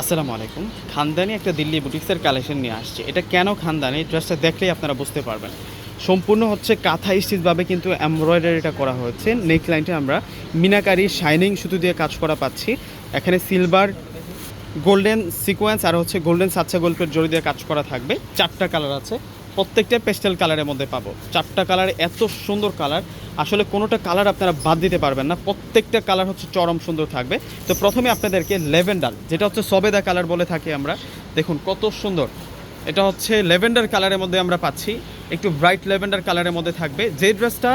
আসসালামু আলাইকুম। খানদানি একটা দিল্লি বুটিক্সের কালেকশন নিয়ে আসছে। এটা কেন খানদানি? ড্রেসটা দেখলেই আপনারা বুঝতে পারবেন। সম্পূর্ণ হচ্ছে কাঁথা স্টিচভাবে কিন্তু এমব্রয়ডারিটা করা হয়েছে। নেক লাইনটা আমরা মিনাকারি শাইনিং সুতো দিয়ে কাজ করা পাচ্ছি। এখানে সিলভার গোল্ডেন সিকোয়েন্স আর হচ্ছে গোল্ডেন সাচ্চা গোল্ডের জড়ি দিয়ে কাজ করা থাকবে। চারটা কালার আছে। প্রত্যেকটা পেস্টেল কালারের মধ্যে পাবো। চারটা কালার এত সুন্দর কালার, আসলে কোনোটা কালার আপনারা বাদ দিতে পারবেন না। প্রত্যেকটা কালার হচ্ছে চরম সুন্দর থাকবে। তো প্রথমে আপনাদেরকে লেভেন্ডার যেটা হচ্ছে সবেদা কালার বলে থাকি আমরা। দেখুন কত সুন্দর। এটা হচ্ছে লেভেন্ডার কালারের মধ্যে আমরা পাচ্ছি। একটু ব্রাইট লেভেন্ডার কালারের মধ্যে থাকবে। যে ড্রেসটা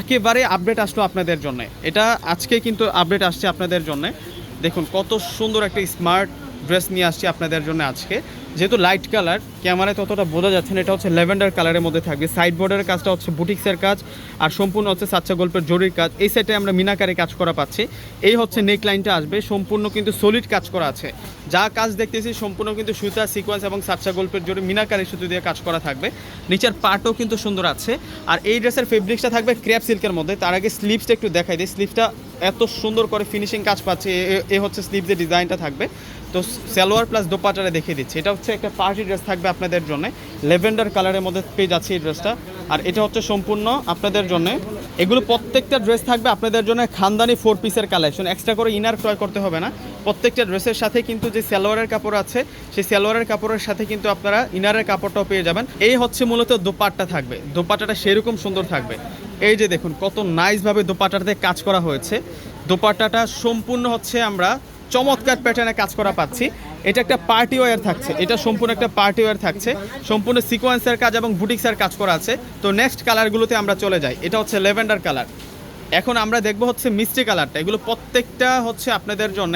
একেবারে আপডেট আসলো আপনাদের জন্য। এটা আজকে কিন্তু আপডেট আসছে আপনাদের জন্য। দেখুন কত সুন্দর একটা স্মার্ট ড্রেস নিয়ে আসছি আপনাদের জন্য আজকে। যেহেতু লাইট কালার ক্যামেরায় ততটা বোঝা যাচ্ছে না, এটা হচ্ছে ল্যাভেন্ডার কালারের মধ্যে থাকবে। সাইড বর্ডারের কাজটা হচ্ছে বুটিক্সের কাজ, আর সম্পূর্ণ হচ্ছে সাচ্চা গল্পের জরির কাজ। এই সাইডে আমরা মিনাকারে কাজ করা পাচ্ছি। এই হচ্ছে নেক লাইনটা আসবে, সম্পূর্ণ কিন্তু সলিড কাজ করা আছে। যা কাজ দেখতেছি, সম্পূর্ণ কিন্তু সুতা সিকোয়েন্স এবং সাচ্চা গল্পের জরি মিনাকারি সুতো দিয়ে কাজ করা থাকবে। নিচের পার্টও কিন্তু সুন্দর আছে। আর এই ড্রেসের ফেব্রিক্সটা থাকবে ক্র্যাপ সিল্কের মধ্যে। তার আগে স্লিপসটা একটু দেখাই দিই। স্লিভটা এত সুন্দর করে ফিনিশিং কাজ পাচ্ছে, এ- হচ্ছে স্লিভসের ডিজাইনটা থাকবে। তো সালোয়ার প্লাস দোপাটারে দেখিয়ে দিচ্ছি। এটা হচ্ছে একটা পার্টি ড্রেস থাকবে আপনাদের জন্য। লেভেন্ডার কালারের মধ্যে পেয়ে যাচ্ছে এই ড্রেসটা আর এটা হচ্ছে সম্পূর্ণ আপনাদের জন্য। এগুলো প্রত্যেকটা ড্রেস থাকবে আপনাদের জন্য খানদানি ফোর পিসের কালেকশন এক্সট্রা করে ইনার ক্রয় করতে হবে না। প্রত্যেকটা ড্রেসের সাথে কিন্তু যে সালোয়ারের কাপড় আছে, সেই সালোয়ারের কাপড়ের সাথে কিন্তু আপনারা ইনারের কাপড়টাও পেয়ে যাবেন। এই হচ্ছে মূলত দোপাট্টা থাকবে। দোপাট্টাটা সেরকম সুন্দর থাকবে। এই যে দেখুন, কত নাইসভাবে দোপাট্টাতে কাজ করা হয়েছে। দোপাট্টাটা সম্পূর্ণ হচ্ছে আমরা চমৎকার প্যাটার্নে কাজ করা পাচ্ছি। এটা একটা পার্টি ওয়্যার থাকছে। এটা সম্পূর্ণ একটা পার্টি ওয়্যার থাকছে। সম্পূর্ণ সিকোয়েন্সের কাজ এবং বুটিক্সের কাজ করা আছে। তো নেক্সট কালারগুলোতে আমরা চলে যাই। এটা হচ্ছে লেভেন্ডার কালার এখন আমরা দেখব হচ্ছে মিষ্টি কালারটা এগুলো প্রত্যেকটা হচ্ছে আপনাদের জন্য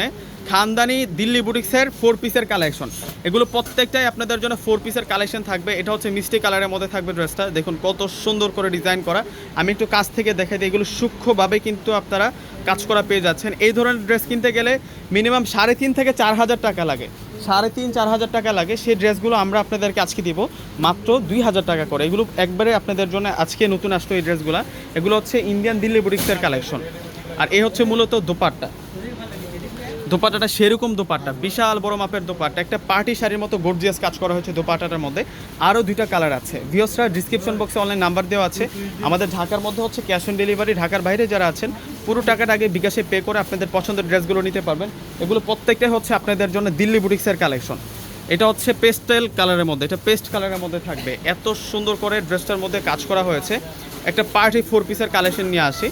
খানদানি দিল্লি বুটিক্সের ফোর পিসের কালেকশন এগুলো প্রত্যেকটাই আপনাদের জন্য ফোর পিসের কালেকশন থাকবে। এটা হচ্ছে মিষ্টি কালারের মধ্যে থাকবে ড্রেসটা দেখুন, কত সুন্দর করে ডিজাইন করা। আমি একটু কাছ থেকে দেখাই দিই, এগুলো সূক্ষ্মভাবে কিন্তু আপনারা কাজ করা পেয়ে যাচ্ছেন। এই ধরনের ড্রেস কিনতে গেলে মিনিমাম সাড়ে তিন থেকে চার হাজার টাকা লাগে। সাড়ে তিন, চার হাজার টাকা লাগে। সেই ড্রেসগুলো আমরা আপনাদেরকে আজকে দিব মাত্র দুই হাজার টাকা করে। এগুলো একবারে আপনাদের জন্য আজকে নতুন আসলো এই ড্রেসগুলো এগুলো হচ্ছে ইন্ডিয়ান দিল্লি বুটিক্সের কালেকশন আর এই হচ্ছে মূলত দোপাট্টা। দোপাট্টাটা সেরকম দোপাট্টা, বিশাল বড় মাপের দোপাট্টা, একটা পার্টি শাড়ির মতো গর্জিয়াস কাজ করা হয়েছে দোপাট্টাটার মধ্যে। আরও দুইটা কালার আছে। ভিওসরা ডিসক্রিপশন বক্সে অনলাইন নাম্বার দেওয়া আছে। আমাদের ঢাকার মধ্যে হচ্ছে ক্যাশ অন ডেলিভারি ঢাকার বাইরে যারা আছেন, পুরো টাকাটা আগে বিকাশে পে করে আপনাদের পছন্দের ড্রেসগুলো নিতে পারবেন। এগুলো প্রত্যেকটাই হচ্ছে আপনাদের জন্য দিল্লি বুটিক্সের কালেকশন এটা হচ্ছে পেস্টেল কালারের মধ্যে, এটা পেস্ট কালারের মধ্যে থাকবে। এত সুন্দর করে ড্রেসটার মধ্যে কাজ করা হয়েছে। একটা পার্টি ফোর পিসের কালেকশন নিয়ে আসি।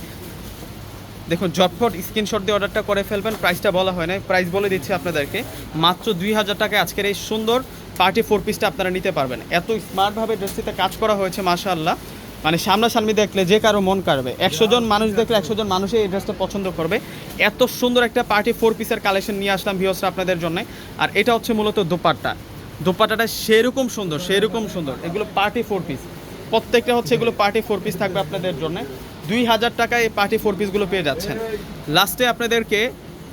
দেখুন ঝটফট স্ক্রিনশট দিয়ে অর্ডারটা করে ফেলবেন প্রাইসটা বলা হয় না প্রাইস বলে দিচ্ছি আপনাদেরকে, মাত্র দুই হাজার টাকায় আজকের এই সুন্দর পার্টি ফোর পিসটা আপনারা নিতে পারবেন। এত স্মার্টভাবে ড্রেসটিতে কাজ করা হয়েছে, মাশাআল্লাহ। মানে সামনাসামনি দেখলে যে কারও মন কাড়বে। একশো জন মানুষ দেখলে একশো জন মানুষই এই ড্রেসটা পছন্দ করবে। এত সুন্দর একটা পার্টি ফোর পিসের কালেকশন নিয়ে আসলাম ভিওসরা আপনাদের জন্য। আর এটা হচ্ছে মূলত দোপাট্টা। দোপাট্টাটা সেরকম সুন্দর সেরকম সুন্দর। এগুলো পার্টি ফোর পিস প্রত্যেকটা হচ্ছে এগুলো পার্টি ফোর পিস থাকবে আপনাদের জন্য। দুই হাজার টাকায় এই পার্টি ফোর পিসগুলো পেয়ে যাচ্ছেন। লাস্টে আপনাদেরকে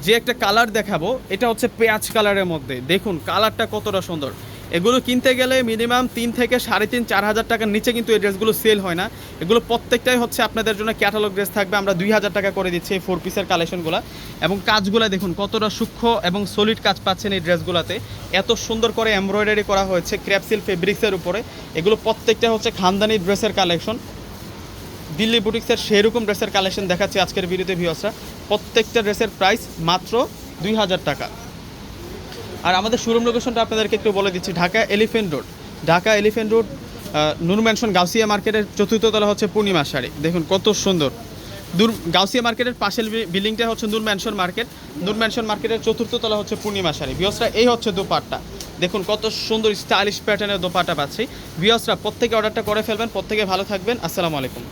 যে একটা কালার দেখাবো, এটা হচ্ছে পেঁয়াজ কালারের মধ্যে। দেখুন কালারটা কতটা সুন্দর। এগুলো কিনতে গেলে মিনিমাম তিন থেকে সাড়ে তিন, চার হাজার টাকার নিচে কিন্তু এই ড্রেসগুলো সেল হয় না। এগুলো প্রত্যেকটাই হচ্ছে আপনাদের জন্য ক্যাটালগ ড্রেস থাকবে। আমরা দুই হাজার টাকা করে দিচ্ছি এই ফোর পিসের কালেকশনগুলো এবং কাজগুলো দেখুন, কতটা সূক্ষ্ম এবং সলিড কাজ পাচ্ছেন এই ড্রেসগুলোতে এত সুন্দর করে এমব্রয়ডারি করা হয়েছে ক্র্যাপসিল ফেব্রিক্সের উপরে। এগুলো প্রত্যেকটা হচ্ছে খানদানি ড্রেসের কালেকশন দিল্লি বুটিক্সের সেরকম ড্রেসের কালেকশন দেখাচ্ছি আজকের ভিডিওতে ভিউসরা প্রত্যেকটা ড্রেসের প্রাইস মাত্র দুই হাজার টাকা। আর আমাদের শোরুম লোকেশনটা আপনাদেরকে একটু বলে দিচ্ছি, Dhaka Elephant Road. Dhaka Elephant Road Noor Mansion Gausia মার্কেটের চতুর্থ তলা হচ্ছে পূর্ণিমা শাড়ি। দেখুন কত সুন্দর। দূর, গাউসিয়া মার্কেটের পাশের বিল্ডিংটা হচ্ছে Noor Mansion market Noor Mansion মার্কেটের চতুর্থ তলা হচ্ছে পূর্ণিমা শাড়ি। বিয়সরা এই হচ্ছে দোপাট্টা। দেখুন কত সুন্দর স্টাইলিশ প্যাটার্নের দোপাট্টা পাচ্ছি। বিয়সরা প্রত্যেকে অর্ডারটা করে ফেলবেন, প্রত্যেকে ভালো থাকবেন। আসসালামু আলাইকুম।